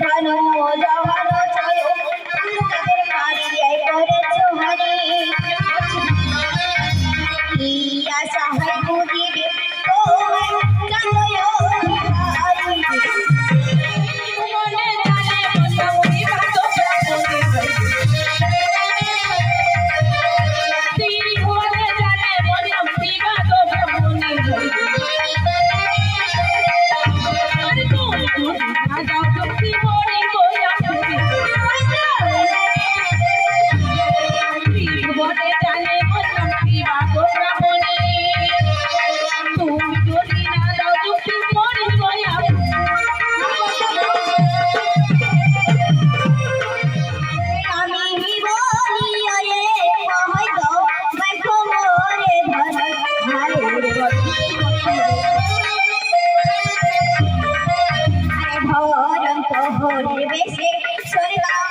জানো জানো চাই যাও Oh, baby, sorry,